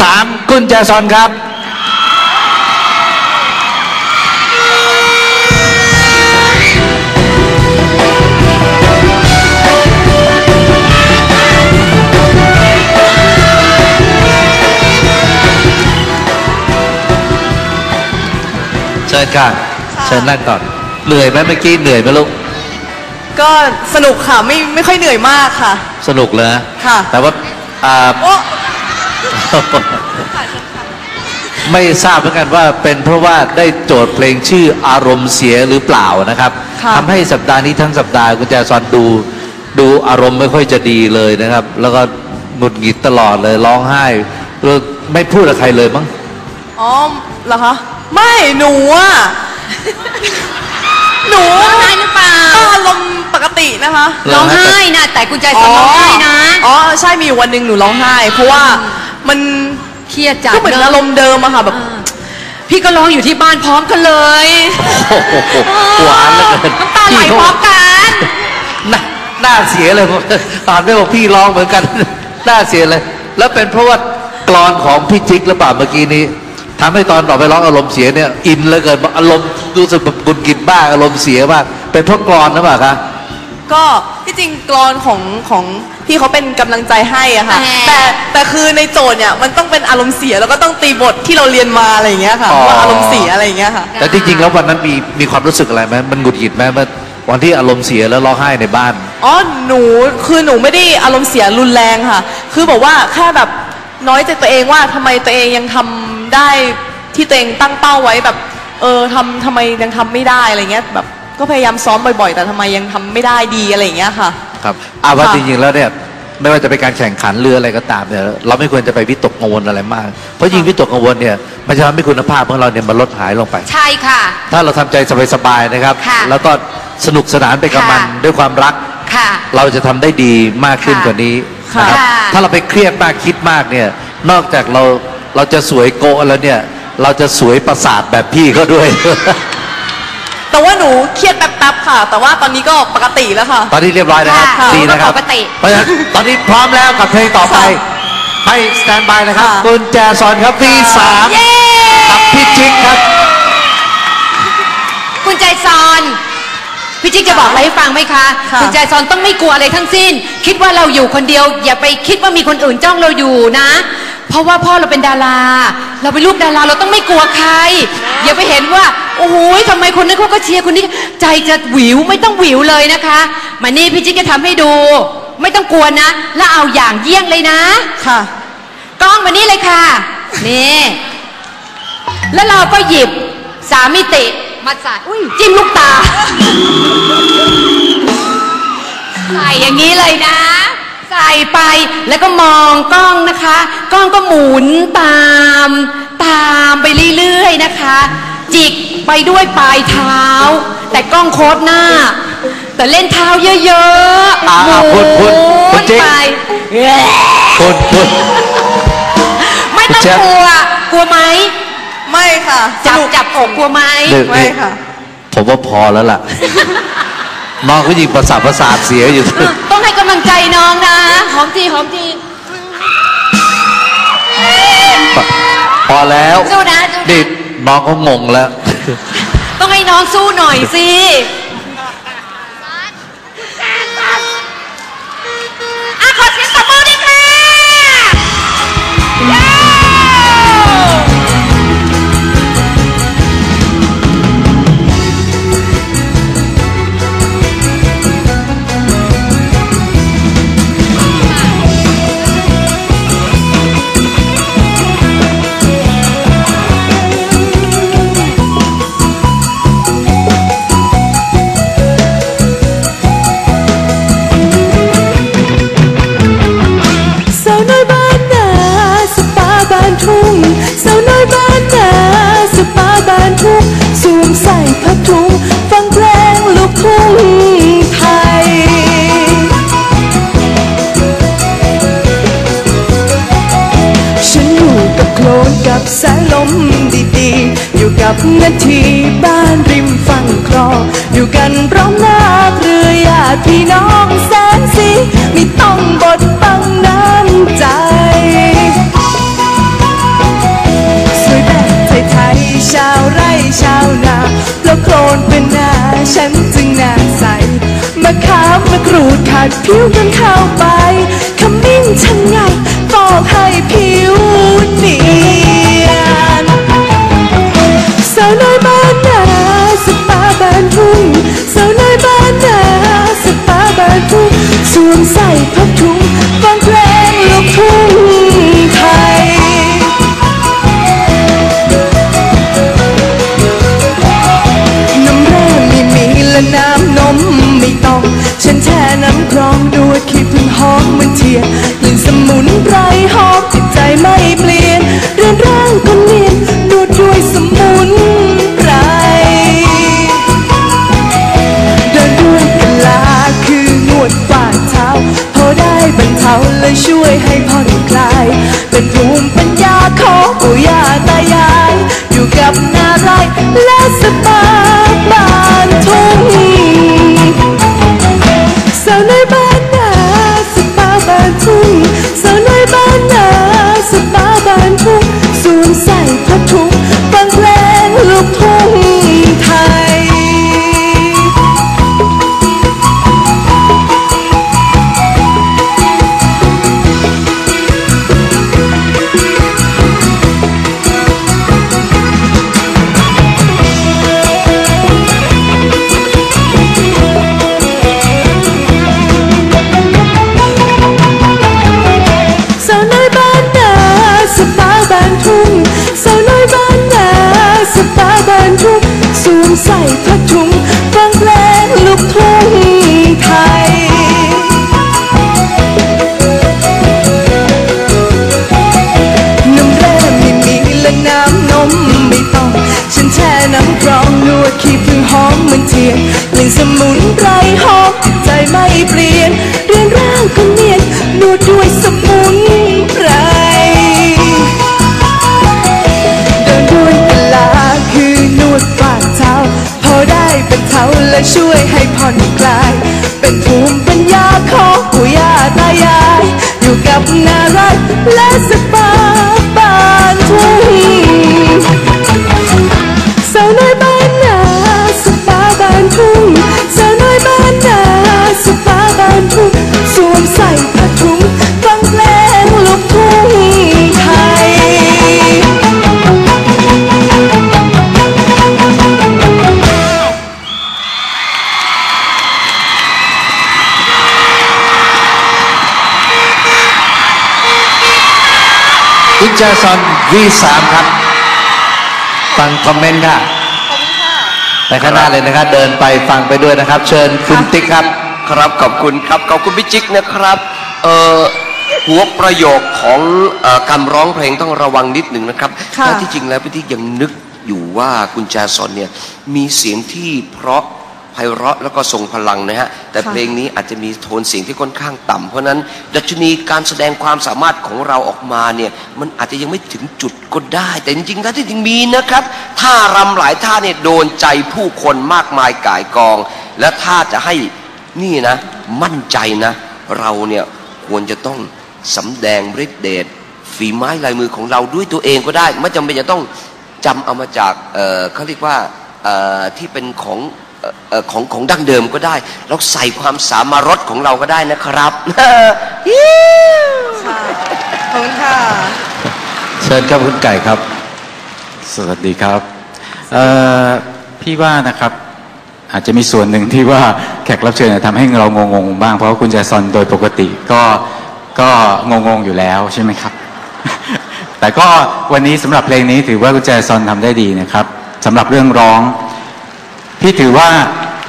สามกุญแจซอนครับ เชิญค่ะเชิญนั่งก่อน เหนื่อยไหมเมื่อกี้เหนื่อยไหมลูก ก็สนุกค่ะ ไม่ไม่ค่อยเหนื่อยมากค่ะ สนุกเลยนะค่ะ แต่ว่าอ่า โอ้ ไม่ทราบเหมือนกันว่าเป็นเพราะว่าได้โจทย์เพลงชื่ออารมณ์เสียหรือเปล่านะครับค่ะ ทำให้สัปดาห์นี้ทั้งสัปดาห์กุญแจซอนดู ดูอารมณ์ไม่ค่อยจะดีเลยนะครับ แล้วก็หงุดหงิดตลอดเลยร้องไห้แล้วไม่พูดกับใครเลยมั้ง อ๋อเหรอคะ ไม่หนูอะหนูร้องไห้หรือเปล่า ก็อารมณ์ปกตินะคะร้องไห้นะแต่กุญแจสอนร้องไห้นะ อ๋อ ใช่มีอยู่วันหนึ่งหนูร้องไห้ เพราะว่า มันเครียดจัดก็เหมือนอะอารมณ์เดิมอะค่ะแบบ พี่ก็ร้องอยู่ที่บ้านพร้อมกันเลยโอ้โหหวานเหลือเกินน้ำตาไหลพร้อมกันหน้าหน้าเสียเลยอ่านไม่บอกพี่ร้องเหมือนกันหน้าเสียเลย แล้วเป็นเพราะว่ากรอนของพี่จิ๊กหรือเปล่าเมื่อกี้นี้ทำให้ตอนต่อไปร้องอารมณ์เสียเนี่ยอินเหลือเกินอารมณ์รู้สึกแบบกุนกินบ้างอารมณ์เสียบ้างเป็นเพราะกรอนหรือเปล่าคะก็ ที่จริงกรอนของของพี่เขาเป็นกำลังใจให้อะค่ะแต่แต่แต่คือในโจทย์เนี่ยมันต้องเป็นอารมณ์เสียแล้วก็ต้องตีบทที่เราเรียนมาอะไรอย่างเงี้ยค่ะอ๋อ ว่าอารมณ์เสียอะไรอย่างเงี้ยค่ะ แต่จริงๆแล้ววันนั้นมีมีความรู้สึกอะไรไหมมันหงุดหงิดไหมเมื่อวันที่อารมณ์เสียแล้วร้องไห้ในบ้าน อ๋อ หนู คือหนูไม่ได้อารมณ์เสียรุนแรงค่ะ คือบอกว่าแค่แบบน้อยใจตัวเองว่าทำไมตัวเองยังทำได้ที่ตัวเองตั้งเป้าไว้แบบ เออทำทำไมยังทำไม่ได้อะไรเงี้ยแบบ ก็พยายามซ้อมบ่อยๆ แต่ทำไมยังทำไม่ได้ดีอะไรอย่างเงี้ยค่ะ ครับอาว่าค่ะ จริงๆแล้วเนี่ยไม่ว่าจะเป็นการแข่งขันเรืออะไรก็ตามเนี่ยเราไม่ควรจะไปวิตกกังวลอะไรมาก เพราะยิ่งวิตกกังวลเนี่ยมันจะทำให้คุณภาพของเราเนี่ยมันลดหายลงไป ใช่ค่ะ ถ้าเราทำใจสบายๆนะครับ ค่ะแล้วก็สนุกสนานไปกับมันค่ะ ด้วยความรัก ค่ะ เราจะทำได้ดีมากขึ้นค่ะกว่านี้ค่ะนะครับค่ะ ถ้าเราไปเครียดมากคิดมากเนี่ยนอกจากเราเราจะสวยโกะแล้วเนี่ยเราจะสวยประสาทแบบพี่เขาด้วยแต่ ว่าหนูเครียดแป๊บๆค่ะ แต่ว่าตอนนี้ก็ปกติแล้วค่ะ ตอนนี้เรียบร้อยนะครับค่ะดีนะครับ ปกติ เพราะฉะนั้นตอนนี้พร้อมแล้วกับเพลงต่อไป ให้สแตนบายนะครับค่ะ กุญแจซอนครับ V3 เย้กับพี่จิ๊กครับกุญแจซอนพี่จิ๊กจะบอกอะไรให้ฟังไหมคะค่ะกุญแจซอนต้องไม่กลัวอะไรทั้งสิ้น คิดว่าเราอยู่คนเดียว อย่าไปคิดว่ามีคนอื่นจ้องเราอยู่นะ เพราะว่าพ่อเราเป็นดารา เราเป็นลูกดาราเราต้องไม่กลัวใคร อย่าไปเห็นว่า โอ้โหทำไมคนนั้นเขาก็เชียร์คนนี้ ใจจะหวิวไม่ต้องหวิวเลยนะคะ มานี่พี่จิ๊กจะทำให้ดู ไม่ต้องกลัวนะ แล้วเอาอย่างเยี่ยงเลยนะ ค่ะ กล้องมานี่เลยค่ะ นี่ แล้วเราก็หยิบสามมิติมาใส่อุ้ยจิ้มลูกตา ใส่อย่างนี้เลยนะ ใส่ไปแล้วก็มองกล้องนะคะ กล้องก็หมุนตามตามไปเรื่อยๆนะคะ จิกไปด้วยปลายเท้า แต่กล้องโคตรหน้า แต่เล่นเท้าเยอะๆอ่าหมุคุณคุณคุณนจิ๊กไปคุณคุณไม่ต้องเจี๊ยบกลัวกลัวไหมไม่ค่ะ จับสนุกจับอกกลัวไหมเดี๋ยวไม่ค่ะ ผมว่าพอแล้วล่ะ น้องเขายิงประสาทประสาทเสียอยู่ต้องให้กำลังใจน้องนะหอมทีหอมทีพอแล้วสู้นะสู้นะนี่น้องเขางงแล้ว ต้องให้น้องสู้หน่อยสิ น้อยบ้านนาสปาบ้านทุ่งสาวน้อยบ้านนาสปาบ้านทุ่งสวมใส่ผ้าถุงฟังเพลงลูกทุ่งไทยฉันอยู่กับโคลนกับสายลมดีๆ อยู่กับนาทีบ้านริมฝั่งคลองอยู่กันพร้อมหน้าเครือญาติพี่น้องแสิไม่ต้องบดบังน้ำใจ สวยแบบไทยๆชาวไร่ชาวนาแล้วโคลนเป็นหน้าฉันจึงหน้าใสมาขามมากรูดขาดผิวกันเข้าไปขมิ้นฉันไงฟอกให้ผิว วมใส่ผ้าถุ น สมุนไพรเดินด้วยเวลาคือนวดฝ่าเท้า พอได้เป็นเท้าและช่วยให้ผ่อนคลาย เป็นภูมิปัญญาของปู่ย่าตายาย อยู่กับนารักและสบาย คุณแจซอน V3 ครับ ฟังคอมเมนต์ค่ะ ไปข้างหน้าเลยนะครับ เดินไปฟังไปด้วยนะครับ เชิญคุณติ๊กครับ ครับขอบคุณครับขอบคุณพี่จิ๊กนะครับเอ่อหัวประโยคของเอ่อการร้องเพลงต้องระวังนิดหนึ่งนะครับค่ะถ้าที่จริงแล้วพี่จิ๊กยังนึกอยู่ว่าคุณแจซอนเนี่ยมีเสียงที่เพราะ ไพเราะแล้วก็ทรงพลังนะฮะแต่เพลงนี้อาจจะมีโทนเสียงที่ค่อนข้างต่ำเพราะนั้นดัชนีการแสดงความสามารถของเราออกมาเนี่ยมันอาจจะยังไม่ถึงจุดก็ได้ แต่จริงๆถ้าที่จริงมีนะครับท่ารำหลายท่าเนี่ยโดนใจผู้คนมากมายก่ายกอง และถ้าจะให้นี่นะมั่นใจนะ เราเนี่ยควรจะต้องสำแดงฤทธิเดชฝีไม้ลายมือของเราด้วยตัวเองก็ได้ ไม่จำเป็นจะต้องจำเอามาจากเเขาเรียกว่าที่เป็นของ ของของดั้งเดิมก็ได้ เราใส่ความสามารถของเราก็ได้นะครับค่ะขอบคุณค่ะ เชิญครับคุณไก่ครับ สวัสดีครับเอ่อพี่ว่านะครับอาจจะมีส่วนหนึ่งที่ว่าแขกรับเชิญเนี่ยทำให้เรางงๆบ้าง เพราะว่าคุณแจซอนโดยปกติก็ก็งงๆอยู่แล้วใช่ไหมครับ แต่ก็วันนี้สำหรับเพลงนี้ถือว่าคุณแจซอนทำได้ดีนะครับสำหรับเรื่องร้อง พี่ถือว่า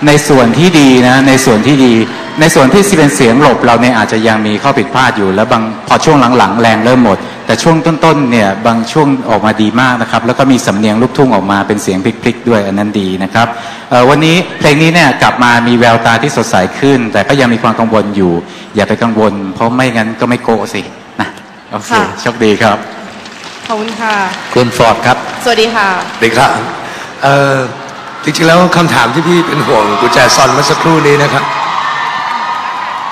ในส่วนที่ดีนะ ในส่วนที่ดี ในส่วนที่เป็นเสียงหลบเราเนี่ยอาจจะยังมีข้อผิดพลาดอยู่ แล้วบางพอช่วงหลังๆ แรงเริ่มหมด แต่ช่วงต้นๆเนี่ยบางช่วงออกมาดีมากนะครับ แล้วก็มีสำเนียงลูกทุ่งออกมาเป็นเสียงพลิกๆ ด้วยอันนั้นดีนะครับเอ่อวันนี้เพลงนี้เนี่ยกลับมามีแววตาที่สดใสขึ้น แต่ก็ยังมีความกังวลอยู่ อย่าไปกังวล เพราะไม่งั้นก็ไม่โกะสินะโอเคค่ะโชคดีครับขอบคุณค่ะคุณฟอร์ดครับ สวัสดีค่ะดีครับเอ่อ จริงๆแล้วคำถามที่พี่เป็นห่วงกุญแจซอนเมื่อสักครู่นี้นะครับ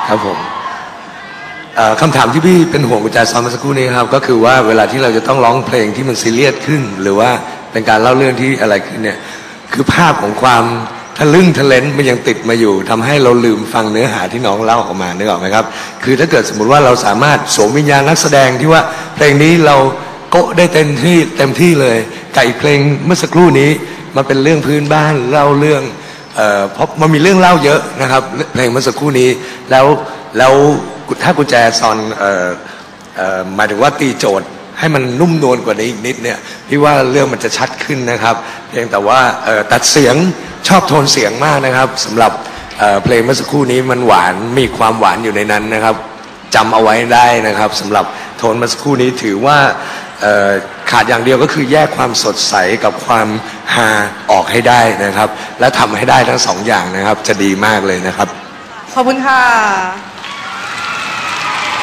ครับผมคำถามที่พี่เป็นห่วงกุญแจซอนเมื่อสักครู่นี้ครับ ก็คือว่าเวลาที่เราจะต้องร้องเพลงที่มันซีเรียสขึ้น หรือว่าเป็นการเล่าเรื่องที่อะไรขึ้นเนี่ยคือภาพของความทะลึ่งทะเลนมันยังติดมาอยู่ทำให้เราลืมฟังเนื้อหาที่น้องเล่าออกมานึกออกไหมครับ คือถ้าเกิดสมมติว่าเราสามารถสวมวิญญาณนักแสดงที่ว่าเพลงนี้เราโกะได้เต็มที่เต็มที่เลยกับอีกเพลงเมื่อสักครู่นี้ มันเป็นเรื่องพื้นบ้านเล่าเรื่องเอ่อเพราะมันมีเรื่องเล่าเยอะนะครับ เพลงเมื่อสักครู่นี้แล้วแล้วถ้ากุญแจซอนเอ่อเอ่อหมายถึงว่าตีโจทย์ให้มันนุ่มนวลกว่านี้อีกนิดเนี่ยพี่ว่าเรื่องมันจะชัดขึ้นนะครับ เพียงแต่ว่าตัดเสียงชอบโทนเสียงมากนะครับสำหรับเเพลงเมื่อสักครู่นี้มันหวานมีความหวานอยู่ในนั้นนะครับจำเอาไว้ได้นะครับสำหรับโทนเมื่อสักครู่นี้ถือว่าขาดอย่างเดียวก็คือแยกความสดใสกับความ ฮาออกให้ได้นะครับ และทำให้ได้ทั้งสองอย่างนะครับ จะดีมากเลยนะครับ ขอบคุณค่ะ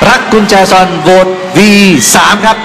รักกุญแจซอนโหวต V3 ครับ